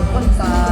นคนสา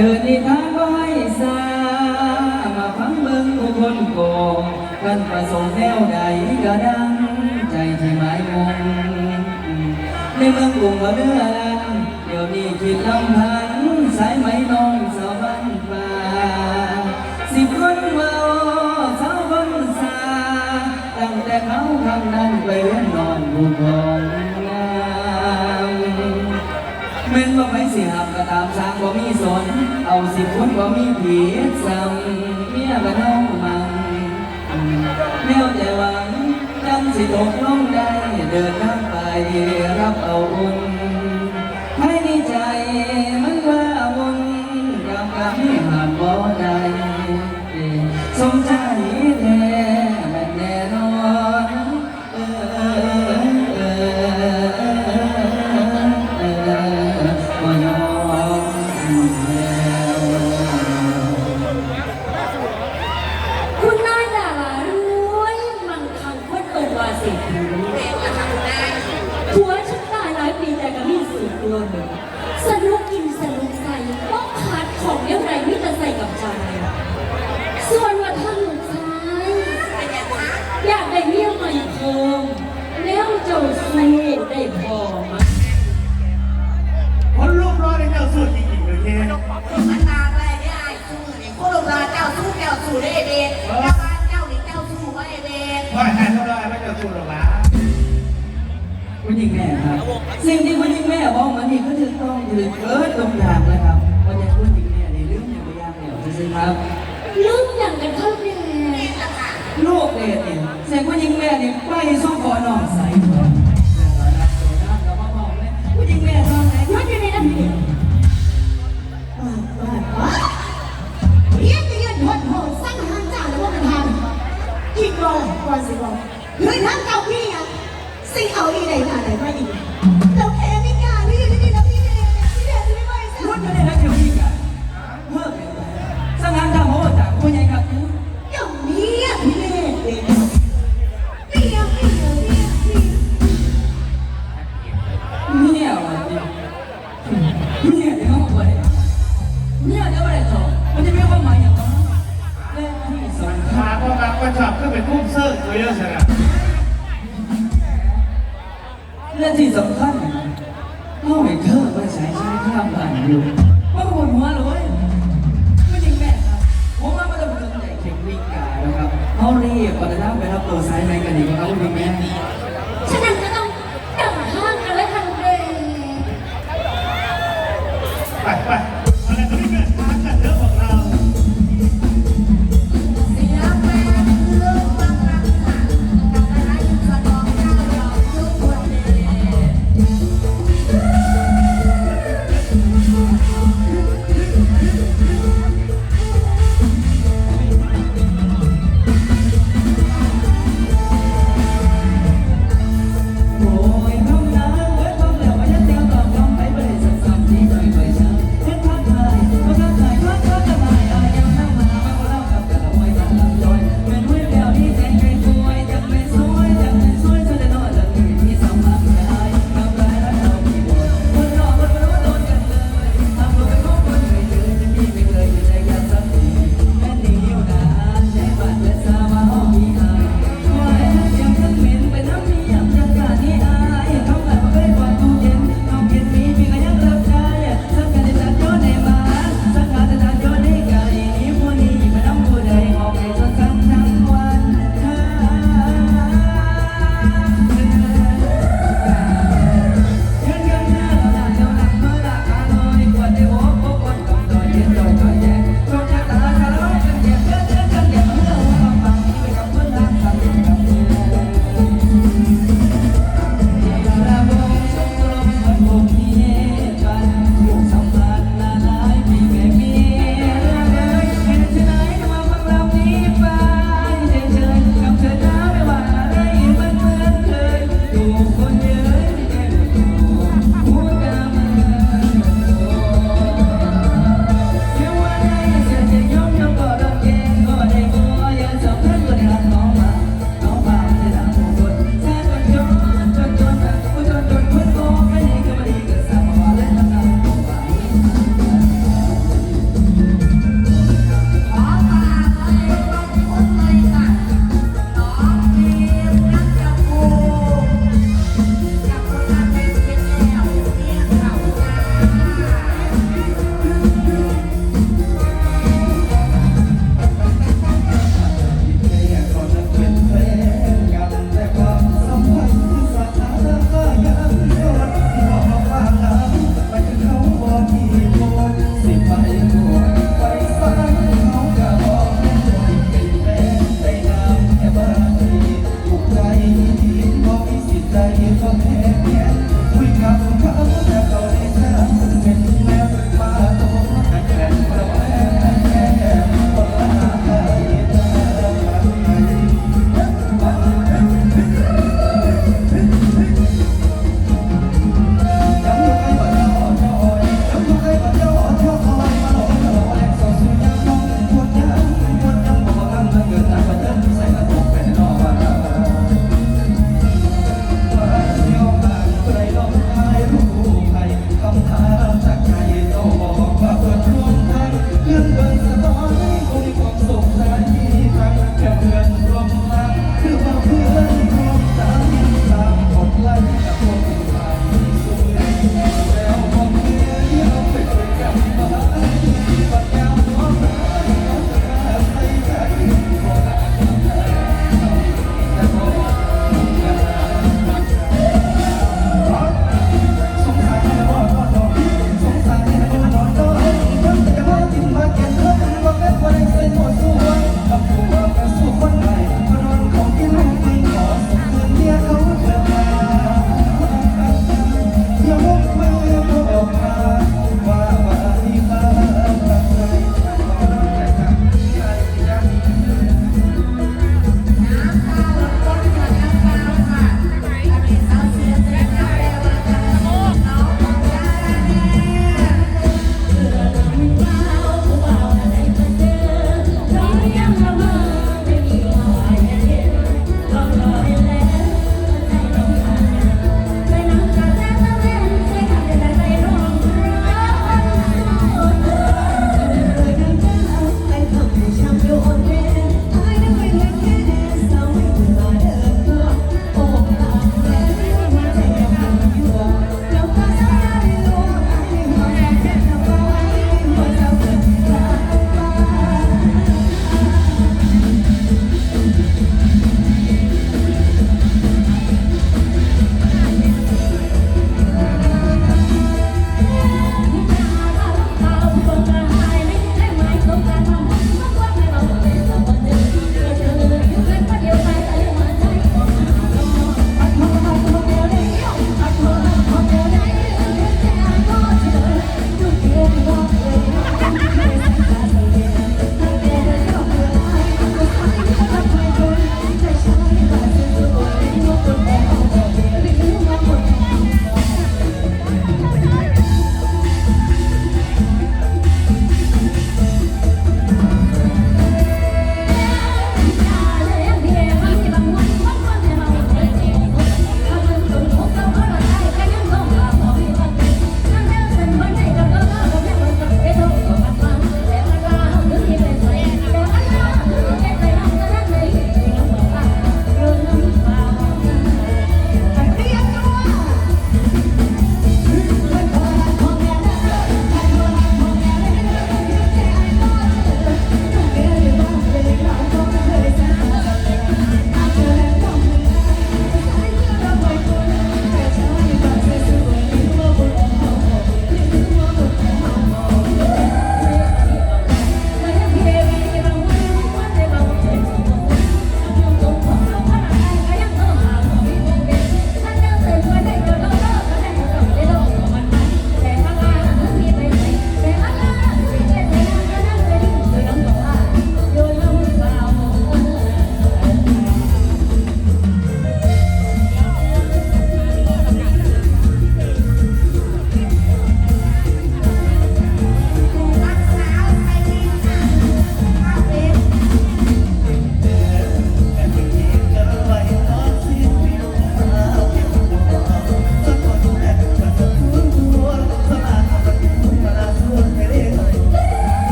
เดินในทางก็ให้สามาฟังเบิ่งผู้คนโกงกันประสงค์แนวใดก็ดังใจที่หมายมงในเมืองกรุงว่าเรือลันเดี๋ยวนี้คิดลำพันสายไหมน้อง สิหับก็ตามสร้างบ่มีสน เอาสิบคนบ่มีผีซ้ำเมียก็น้องมันแนวใจหวังจังสิตกลงได้ เดินทางไปรับเอาอุ่นภายในใจมันว่าวุ่นกำกับให้หามบ่ได้สมใจ สนุกกินสนุกใส่ก็ขาดของเยอะไรมิจะใส่กับใจ ส่วนว่าท่านลูกชายอยากได้เมียใหม่เพิ่มแล้วเจ้าสู้ได้พอไหมคนรูปร้อยในเจ้าสุดจริงๆเลยเท่มันนานเลยเนี่ยไอ้สู้นี่คนลูกหลานเจ้าสู้เจ้าสู้ได้เด็กเจ้าบ้านเจ้านี่เจ้าสู้ไว้เด็กว่ให้เท่าไรไม่เจ้าสุดหรอกละ หญิงแม่ครับ สิ่งที่คุณหญิงแม่บอกมานี่ก็ถูกต้องถือเกิดตรงทางนะครับว่าจะคุณหญิงแม่ในเรื่องอย่างไรอย่างเดียวใช่ไหมครับลืมอย่างกันเข้าแน่โลกเดชเนี่ยเสียงคุณหญิงแม่เนี่ยไปสู้ขอน้องใส่ก่อนแล้วก็รับตัวน้ำกับมาบอกเลยคุณหญิงแม่ทำไหนย้อนอยู่ในน้ำเดือดเรียกไปยืนหดโหดสร้างทางเจ้าแล้วว่ามันทำคิดก่อนก่อนสิบอกเฮ้ยทางเก่าพี่อะ สิเอาอีไหน กันและทัน